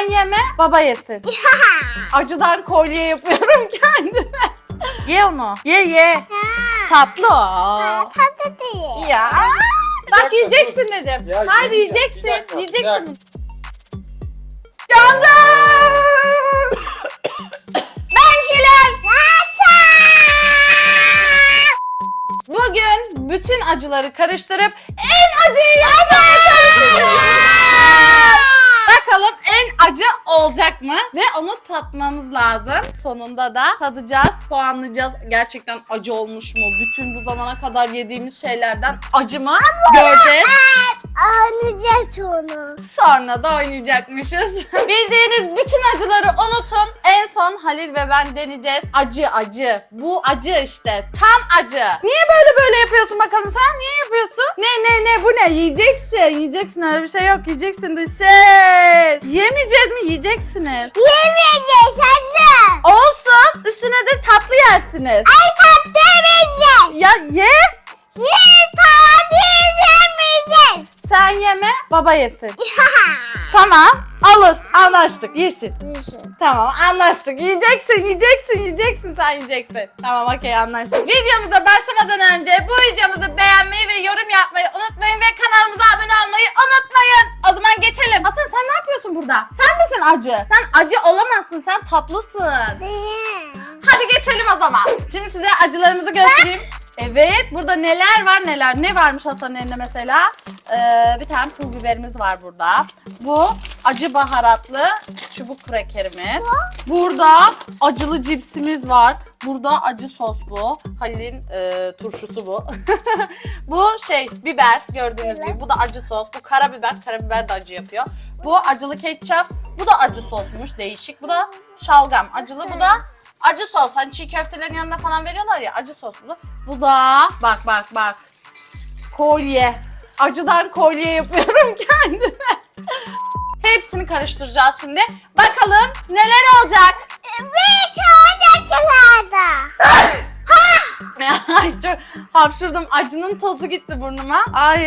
Sen yeme, baba yesin. Acıdan kolye yapıyorum kendime. ye onu. Ye ye. Tatlı o. Tatlı değil. Ya. Bak dakika, yiyeceksin dur. dedim. Ya, Hayır yemeyeceğim. yiyeceksin. Bir dakika, bir yiyeceksin. Yandım. ben Hilal. Bugün bütün acıları karıştırıp en acıyı yapmaya çalışacağız. Olacak mı? Ve onu tatmamız lazım. Sonunda da tadacağız, puanlayacağız. Gerçekten acı olmuş mu? Bütün bu zamana kadar yediğimiz şeylerden acı mı? Göreceğiz. Anlayacağız onu. Sonra da oynayacakmışız. Bildiğiniz bütün acıları unutun. En son Halil ve ben deneyeceğiz. Acı acı. Bu acı işte. Tam acı. Niye böyle böyle yapıyorsun bakalım sen? Niye yapıyorsun? Ne ne ne bu ne? Yiyeceksin. Yiyeceksin öyle bir şey yok. Yiyeceksin dış ses. Yemeyeceğiz mi? Yiyeceksiniz. Yemeyeceğiz hazır. Olsun. Üstüne de tatlı yersiniz. Ay tatlı yemeyeceğiz. Ya ye. Yer tatlı yemeyeceğiz. Sen yeme. Baba yesin. Tamam. Alın. Anlaştık. Yesin. Düşün. Tamam anlaştık. Yiyeceksin, yiyeceksin, yiyeceksin sen yiyeceksin. Tamam okey anlaştık. Videomuza başlamadan önce bu videomuzu beğenmeyi ve yorum yapmayı unutmayın ve kanalımıza abone olmayı unutmayın. O zaman geçelim. Hasan yapıyorsun burada? Sen misin acı? Sen acı olamazsın, sen tatlısın. Niye? Hadi geçelim o zaman. Şimdi size acılarımızı göstereyim. Evet burada neler var neler. Ne varmış Hasan'ın elinde mesela? Ee, bir tane pul biberimiz var burada. Bu acı baharatlı çubuk krekerimiz. Burada acılı cipsimiz var. Burada acı sos bu. Halil'in e, turşusu bu. bu şey biber gördüğünüz gibi. Bu da acı sos. Bu karabiber. Karabiber de acı yapıyor. Bu acılı ketçap. Bu da acı sosmuş. Değişik. Bu da şalgam. Acılı bu da acı sos. Hani çiğ köftelerin yanında falan veriyorlar ya acı soslu. Bu da bak bak bak. Kolye. Acıdan kolye yapıyorum kendime. Hepsini karıştıracağız şimdi. Bakalım neler olacak. Bir şey olacaklarda. Ay çok hapşırdım. Acının tozu gitti burnuma. Ay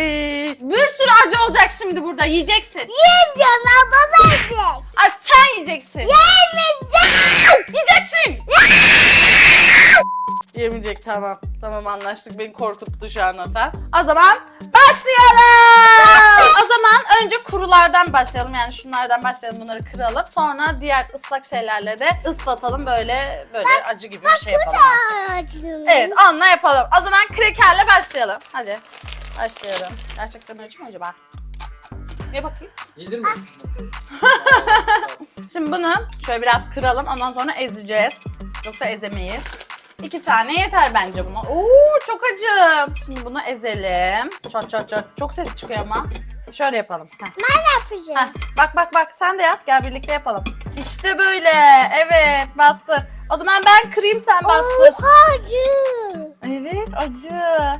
bir sürü acı olacak şimdi burada. Yiyeceksin. Yiyeceğim ama baba yiyecek. Ay sen yiyeceksin. Yemeyeceğim. Yiyeceksin. Yemeyecek tamam. Tamam anlaştık. Beni korkuttu şu an sen. O zaman başlayalım. o zaman önce kurulardan başlayalım. Yani şunlardan başlayalım. Bunları kıralım. Sonra diğer ıslak şeylerle de ıslatalım. Böyle böyle acı gibi bir şey yapalım. Acım. Evet onunla yapalım. O zaman krekerle başlayalım. Hadi başlayalım. Gerçekten acı mı acaba? Ye bakayım. Yedin mi? Şimdi bunu şöyle biraz kıralım. Ondan sonra ezeceğiz. Yoksa ezemeyiz. İki tane yeter bence buna. Oo çok acı. Şimdi bunu ezelim. Çat çat çat. Çok ses çıkıyor ama. Şöyle yapalım. Heh. Ben ne yapacağım? Heh, Bak bak bak sen de yap. Gel birlikte yapalım. İşte böyle. Evet bastır. O zaman ben kırayım sen bastır. Oha acı. Evet acı.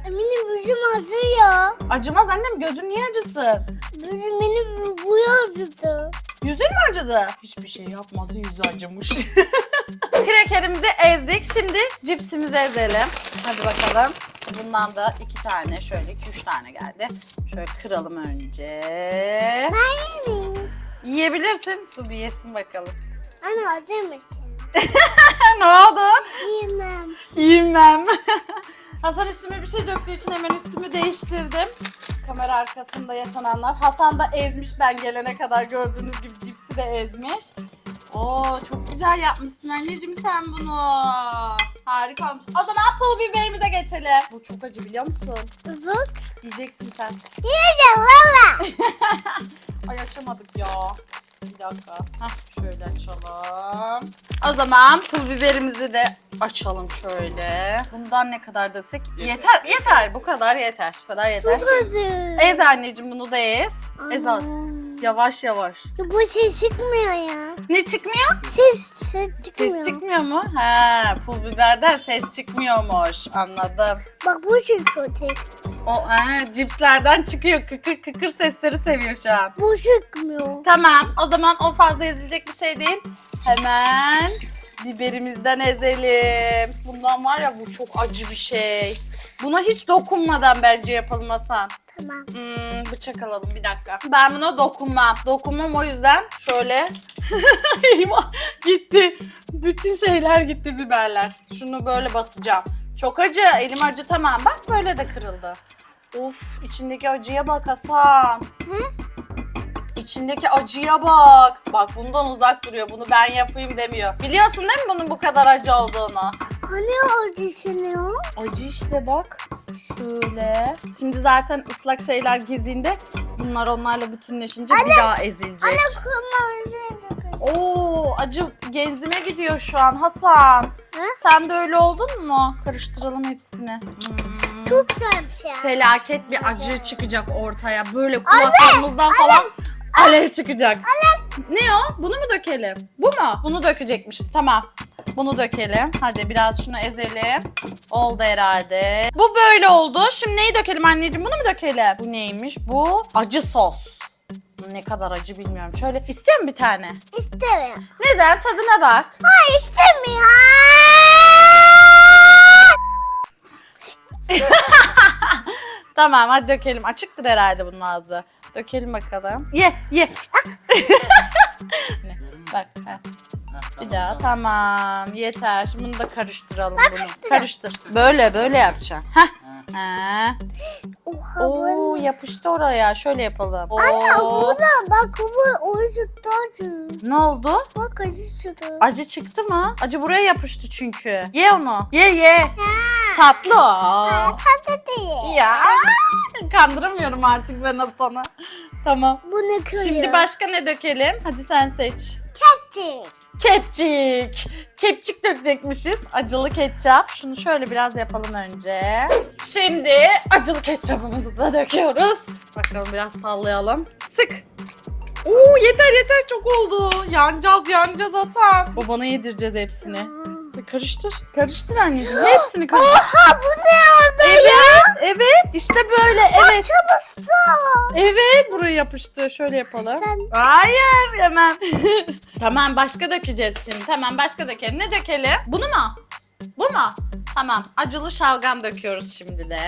Benim yüzüm acıyor. Acımaz annem gözün niye acısın? Benim, benim bu acıdı. Yüzün mü acıdı? Hiçbir şey yapmadı yüzü acımış. Krekerimizi ezdik. Şimdi cipsimizi ezelim. Hadi bakalım. Bundan da iki tane şöyle iki üç tane geldi. Şöyle kıralım önce. Ben yemeyeyim. Yiyebilirsin. Dur bir yesin bakalım. Ana acımışsın. ne oldu? Yemem. Yemem. Hasan üstüme bir şey döktüğü için hemen üstümü değiştirdim. Kamera arkasında yaşananlar. Hasan da ezmiş ben gelene kadar gördüğünüz gibi cipsi de ezmiş. Oo çok güzel yapmışsın anneciğim sen bunu. Harika olmuş. O zaman pul biberimize geçelim. Bu çok acı biliyor musun? Evet. Yiyeceksin sen. Yiyeceğim valla. Ay açamadık ya. Bir dakika. Heh, şöyle açalım. O zaman pul biberimizi de açalım şöyle. Bundan ne kadar döksek? Yeter, yeter. Bu kadar yeter. Bu kadar yeter. Çok acı. Ez anneciğim bunu da ez. Ez az. Yavaş yavaş. Ya Bu ses çıkmıyor ya. Ne çıkmıyor? Ses, ses çıkmıyor. Ses çıkmıyor mu? He, pul biberden ses çıkmıyormuş. Anladım. Bak bu çıkıyor tek. O he, cipslerden çıkıyor. Kıkır kıkır sesleri seviyor şu an. Bu çıkmıyor. Tamam. O zaman o fazla ezilecek bir şey değil. Hemen biberimizden ezelim. Bundan var ya bu çok acı bir şey. Buna hiç dokunmadan bence yapalım Hasan. Tamam. Hmm, bıçak alalım bir dakika. Ben buna dokunmam. Dokunmam o yüzden şöyle. Eyvah gitti. Bütün şeyler gitti biberler. Şunu böyle basacağım. Çok acı. Elim acı tamam. Bak böyle de kırıldı. Of içindeki acıya bak Hasan. İçindeki acıya bak. Bak bundan uzak duruyor. Bunu ben yapayım demiyor. Biliyorsun değil mi bunun bu kadar acı olduğunu? Hani acısı o? Acı işte bak. Şöyle. Şimdi zaten ıslak şeyler girdiğinde bunlar onlarla bütünleşince bir daha ezilecek. Kırmızı dökün. Oo acı genzime gidiyor şu an Hasan. Hı? Sen de öyle oldun mu? Karıştıralım hepsini. Hmm. Çok güzel bir şey. Felaket bir acı çıkacak ortaya. Böyle kulaklarımızdan falan alev çıkacak. Ne o? Bunu mu dökelim? Bu mu? Bunu dökecekmişiz. Tamam. Bunu dökelim. Hadi biraz şunu ezelim. Oldu herhalde. Bu böyle oldu. Şimdi neyi dökelim anneciğim? Bunu mu dökelim? Bu neymiş? Bu acı sos. Ne kadar acı bilmiyorum. Şöyle istiyor musun bir tane? İstemiyor. Neden? Tadına bak. Hayır istemiyor. Tamam hadi dökelim. Açıktır herhalde bunun ağzı. Dökelim bakalım. Ye ye. Ne? Bak. ha. Bir daha tamam yeter. Şimdi bunu da karıştıralım bunu. Karıştır. Böyle böyle yapacaksın. Heh. Ha. Oha Oo yapıştı oraya. Şöyle yapalım. Anne Oo. bu da bak bu oyuncakta acı. Ne oldu? Bak acı çıktı. Acı çıktı mı? Acı buraya yapıştı çünkü. Ye onu. Ye ye. Ha. Tatlı o. Tatlı değil. Ya kandıramıyorum artık ben Hasan'ı. Tamam. Bu ne kırıyor? Şimdi başka ne dökelim? Hadi sen seç. Kepçik. Kepçik. Kepçik dökecekmişiz. Acılı ketçap. Şunu şöyle biraz yapalım önce. Şimdi acılı ketçapımızı da döküyoruz. Bakalım biraz sallayalım. Sık. Oo yeter yeter çok oldu. Yanacağız yanacağız Hasan. Babana yedireceğiz hepsini. Karıştır. Karıştır anneciğim. Hepsini karıştır. Oha bu ne oldu Evet, ya? evet. İşte böyle. Evet. Çalıştı. Evet, buraya yapıştı. Şöyle yapalım. Sen- Hayır, hemen. tamam, başka dökeceğiz şimdi. Tamam, başka dökelim. Ne dökelim? Bunu mu? Bu mu? Tamam, acılı şalgam döküyoruz şimdi de.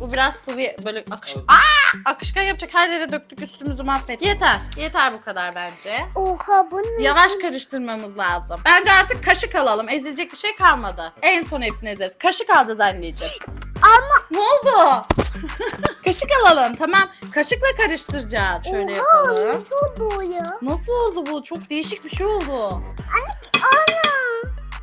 Bu biraz sıvı böyle akış Aa! akışkan yapacak her yere döktük üstümüzü mahvet. Yeter. Yeter bu kadar bence. Oha bu ne? Yavaş karıştırmamız lazım. Bence artık kaşık alalım. Ezilecek bir şey kalmadı. En son hepsini ezeriz. Kaşık alacağız anneciğim. Ama Ne oldu? Kaşık alalım tamam. Kaşıkla karıştıracağız. Şöyle oha yapalım. nasıl oldu o ya? Nasıl oldu bu? Çok değişik bir şey oldu. Anne.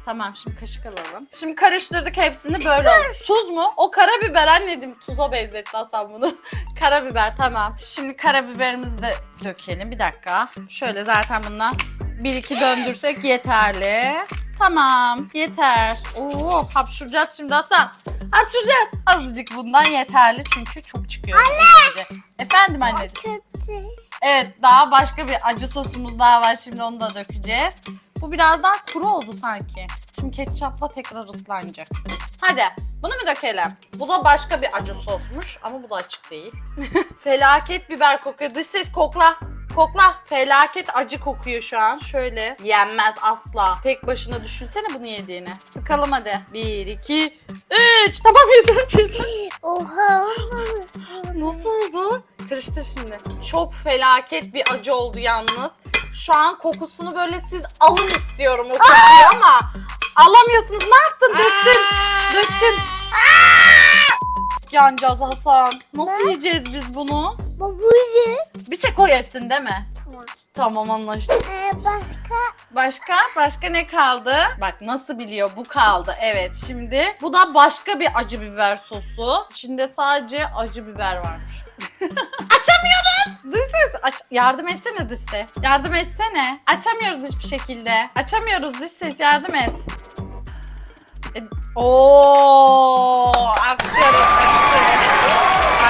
Tamam şimdi kaşık alalım. Şimdi karıştırdık hepsini böyle oldu. Tuz mu? O karabiber anneciğim. Tuza benzetti Hasan bunu. karabiber tamam. Şimdi karabiberimizi de dökelim. Bir dakika. Şöyle zaten bundan bir iki döndürsek yeterli. Tamam yeter. Oo hapşuracağız şimdi Hasan. Hapşuracağız. Azıcık bundan yeterli çünkü çok çıkıyor. Anne! Efendim anneciğim. Kepçik. Evet daha başka bir acı sosumuz daha var şimdi onu da dökeceğiz. Bu biraz daha kuru oldu sanki. Şimdi ketçapla tekrar ıslanacak. Hadi bunu mu dökelim? Bu da başka bir acı sosmuş ama bu da açık değil. Felaket biber kokuyor. Dış ses kokla. Kokla. Felaket acı kokuyor şu an. Şöyle yenmez asla. Tek başına düşünsene bunu yediğini. Sıkalım hadi. Bir, iki, üç. Tamam yeter yeter. Oha? Nasıl oldu? Karıştır şimdi. Çok felaket bir acı oldu yalnız. Şu an kokusunu böyle siz alın istiyorum o kokuyu ama alamıyorsunuz. Ne yaptın? Döktün. Döktün. Yanacağız Hasan. Nasıl yiyeceğiz biz bunu? Babucu. Bir tek o yesin değil mi? Tamam. Tamam anlaştık. Ee, başka? Başka? Başka ne kaldı? Bak nasıl biliyor bu kaldı. Evet şimdi bu da başka bir acı biber sosu. İçinde sadece acı biber varmış. Açamıyoruz. Dış ses. Aç- yardım etsene dış ses. Yardım etsene. Açamıyoruz hiçbir şekilde. Açamıyoruz dış ses yardım et. E, Oo, aksıyorum.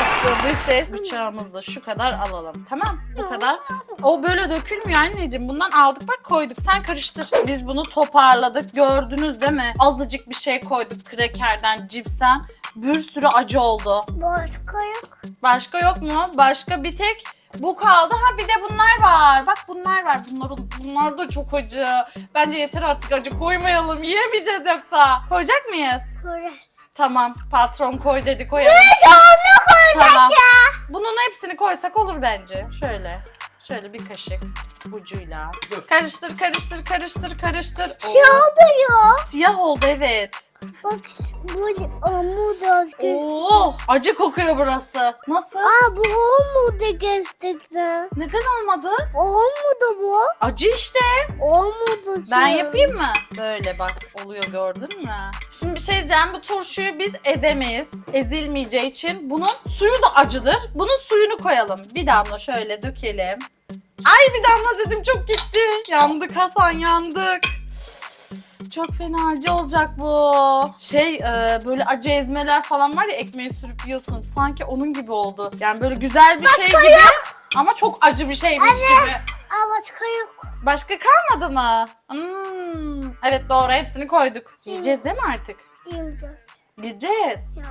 Açtı dış ses. Bıçağımızı da şu kadar alalım. Tamam bu kadar. O böyle dökülmüyor anneciğim. Bundan aldık bak koyduk. Sen karıştır. Biz bunu toparladık. Gördünüz değil mi? Azıcık bir şey koyduk. Krekerden, cipsten. Bir sürü acı oldu. Başka yok. Başka yok mu? Başka bir tek Bu kaldı. Ha bir de bunlar var. Bak bunlar var. Bunların, bunlar da çok acı. Bence yeter artık acı koymayalım. Yiyemeyeceğiz yoksa. Koyacak mıyız? Burası. Tamam. Patron koy dedi koyalım. Onu koyacağız Tamam. ya. Bunun hepsini koysak olur bence. Şöyle. Şöyle bir kaşık ucuyla. Dur. Karıştır, karıştır, karıştır, karıştır. Şey Oo, oldu ya. Siyah oldu evet. Bak bu omuz göztü. Oo, acı kokuyor burası. Nasıl? Aa bu omuz gerçekten. Neden olmadı? Omuz da bu. Acı işte. Omuz Ben yapayım mı? Böyle bak oluyor gördün mü? Şimdi bir şey diyeceğim. Bu turşuyu biz ezemeyiz. Ezilmeyeceği için bunun suyu da acıdır. Bunun suyunu koyalım. Bir damla şöyle dökelim. Ay bir damla dedim çok gitti. Yandık Hasan yandık. Çok fena acı olacak bu. Şey e, böyle acı ezmeler falan var ya ekmeği sürüp yiyorsun. Sanki onun gibi oldu. Yani böyle güzel bir şey gibi ama çok acı bir şeymiş gibi. Aa başka yok. Başka kalmadı mı? Hmm. Evet doğru hepsini koyduk. Yiyeceğiz değil mi artık? Yiyeceğiz. Yiyeceğiz. Ya.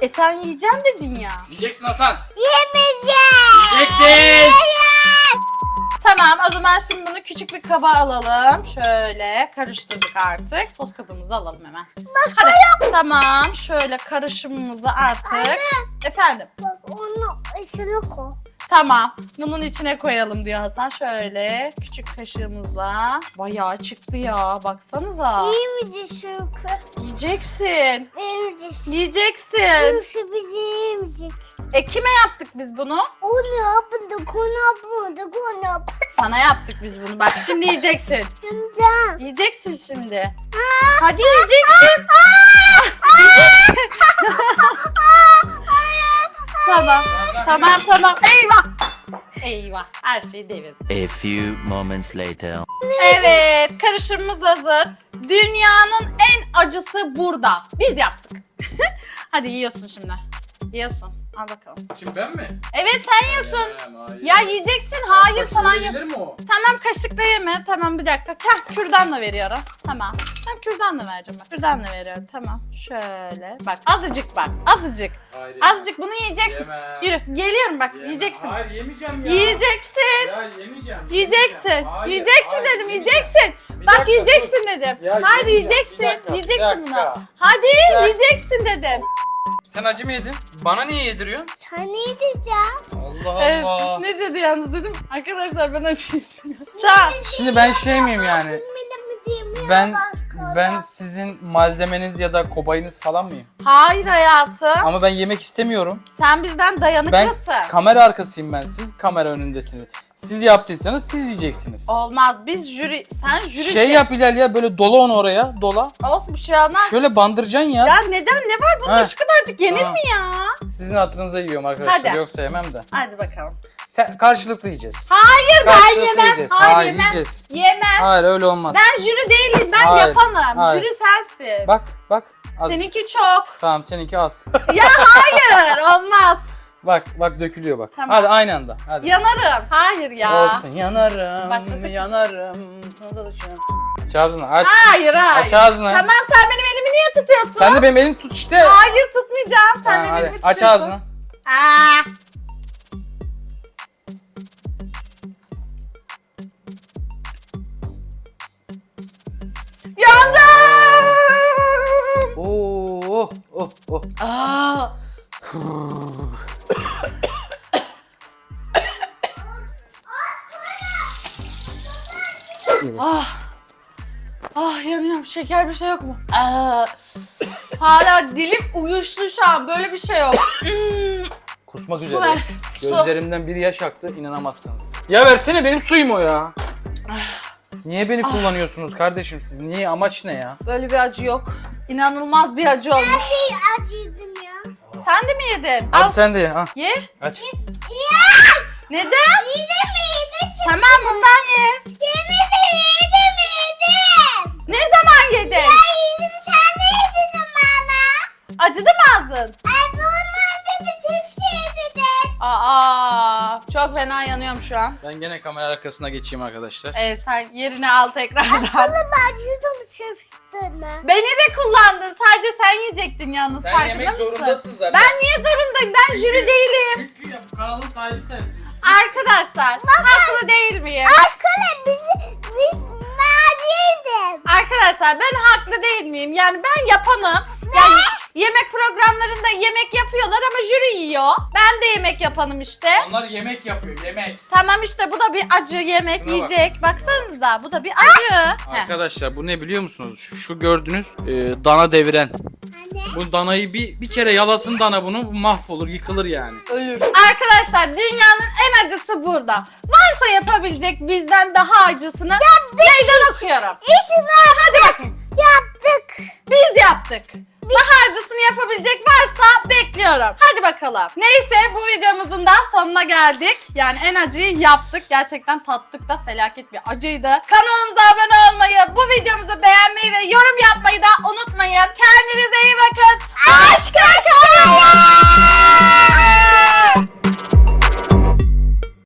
E sen yiyeceğim dedin ya. Yiyeceksin Hasan. Yemeyeceğiz. Yiyeceksin. Tamam o zaman şimdi bunu küçük bir kaba alalım. Şöyle karıştırdık artık. Sos kabımızı alalım hemen. Başka Hadi. Tamam şöyle karışımımızı artık. Efendim. Bak onu içine koy. Tamam. Bunun içine koyalım diyor Hasan. Şöyle küçük kaşığımızla. Bayağı çıktı ya. Baksanıza. Yemeyeceğiz çünkü. Yiyeceksin. Yemeyeceğiz. Yiyeceksin. Yoksa bizi yemeyecek. E kime yaptık biz bunu? Onu yapmadık, onu yapmadık, onu yapmadık. Sana yaptık biz bunu. Bak şimdi yiyeceksin. Yemeyeceğim. Yiyeceksin şimdi. Hadi yiyeceksin. yiyeceksin. Tamam. Tamam tamam. Eyvah. Eyvah. Her şeyi devirdim. A few moments later. Evet. Karışımımız hazır. Dünyanın en acısı burada. Biz yaptık. Hadi yiyorsun şimdi. Yiyorsun. Al bakalım. Kim ben mi? Evet sen yiyorsun. Yemem, hayır. Ya yiyeceksin. Hayır falan yap. yenir mi o? Tamam kaşıkla yeme. Tamam bir dakika. Heh, kürdanla veriyorum. Tamam. Tamam kürdanla vereceğim bak. Kürdanla veriyorum. Tamam. Şöyle. Bak azıcık bak. Azıcık. Hayır. Azıcık bunu yiyeceksin. Yemem. Yürü. Geliyorum bak. Yemem. Yiyeceksin. Hayır yemeyeceğim ya. Yiyeceksin. Ya yemeyeceğim. Yiyeceksin. Hayır, yiyeceksin hayır, dedim. yemeyeceğim. Yiyeceksin. Bir Bak dakika, yiyeceksin dur. dedim. Ya Hayır yemeyeceğim. yiyeceksin. Bir dakika, bir yiyeceksin bunu. dakika. Hadi dakika. yiyeceksin dedim. Sen acı mı yedin? Bana niye yediriyorsun? Sen ne diyeceğim? Allah Evet, Allah. ne dedi yalnız dedim. Arkadaşlar ben acıyım. tamam. Şimdi ben şey miyim yani? Ben ben sizin malzemeniz ya da kobayınız falan mıyım? Hayır hayatım. Ama ben yemek istemiyorum. Sen bizden Ben dayanıklısın. kamera arkasıyım ben. Siz kamera önündesiniz. Siz yaptıysanız siz yiyeceksiniz. Olmaz. Biz jüri, sen jürisin. Şey yap Hilal ya böyle dola onu oraya. Dola. Olsun bir şey olmaz. Şöyle bandıracaksın ya. Ya neden ne var bunda Ha. şu kadarcık yenir Tamam. mi ya? Sizin hatırınıza yiyorum arkadaşlar. Hadi. Yoksa yemem de. Hadi bakalım. Sen karşılıklı yiyeceğiz. Hayır ben Karşılıklı yemem. yiyeceğiz. Hayır, Hayır, yemem. yiyeceğiz. Yemem. Hayır öyle olmaz. Ben jüri değilim. Ben Hayır, yapamam. hayır. Jüri sensin. Bak bak. Az. Seninki çok. Tamam seninki az. ya hayır olmaz. Bak bak dökülüyor bak. Tamam. Hadi aynı anda. Hadi. Yanarım. Hayır ya. Olsun yanarım. Başladık. Yanarım. Aç ağzını aç. Hayır hayır. Aç ağzını. Tamam sen benim elimi niye tutuyorsun? Sen de benim elimi tut işte. Hayır tutmayacağım. Sen Ha, benim hadi. elimi tutuyorsun. Aç ağzını. Aa. Ah. Ah yanıyorum. Şeker bir şey yok mu? Aa. Hala dilim uyuştu şu an. Böyle bir şey yok. Hmm. Kusmak ver. üzere. Su. Gözlerimden bir yaş aktı inanamazsınız. Ya versene benim suyum o ya. Niye beni kullanıyorsunuz kardeşim siz? Niye amaç ne ya? Böyle bir acı yok. İnanılmaz bir acı olmuş. Bir acıydım ya. Sen de mi yedin? Al Hadi sen de ye. Ha. ye. Aç. Neden? Yedim yedim. Tamam bundan ye. Aa, çok fena yanıyorum şu an. Ben gene kamera arkasına geçeyim arkadaşlar. Ee, sen yerini al tekrardan. Sana ben acıdım cipsini. Beni de kullandın. Sadece sen yiyecektin yalnız Sen farkında yemek mısın? zorundasın zaten. Ben niye zorundayım? Ben jüri değilim. Çünkü ya, bu kanalın sahibi sensin. Arkadaşlar haklı değil miyim? Aşkına bizi biz neredeydim? Arkadaşlar ben haklı değil miyim? Yani ben yapanım. Yani yemek programlarında yemek yapıyorlar ama jüri yiyor. Ben de yemek yapanım işte. Onlar yemek yapıyor yemek. Tamam işte bu da bir acı yemek Şuna bak. yiyecek. Baksanıza bu da bir acı. Heh. Arkadaşlar bu ne biliyor musunuz? Şu, şu gördüğünüz e, dana deviren. Bu danayı bir, bir kere yalasın dana bunu bu mahvolur yıkılır yani. Ölür. Arkadaşlar dünyanın en acısı burada. Varsa yapabilecek bizden daha acısını meydan okuyorum. İşini yaptık. Yaptık. Biz yaptık. Baharcısını yapabilecek varsa bekliyorum. Hadi bakalım. Neyse bu videomuzun da sonuna geldik. Yani en acıyı yaptık. Gerçekten tattık da felaket bir acıydı. Kanalımıza abone olmayı, bu videomuzu beğenmeyi ve yorum yapmayı da unutmayın. Kendinize iyi bakın. Hoşçakalın.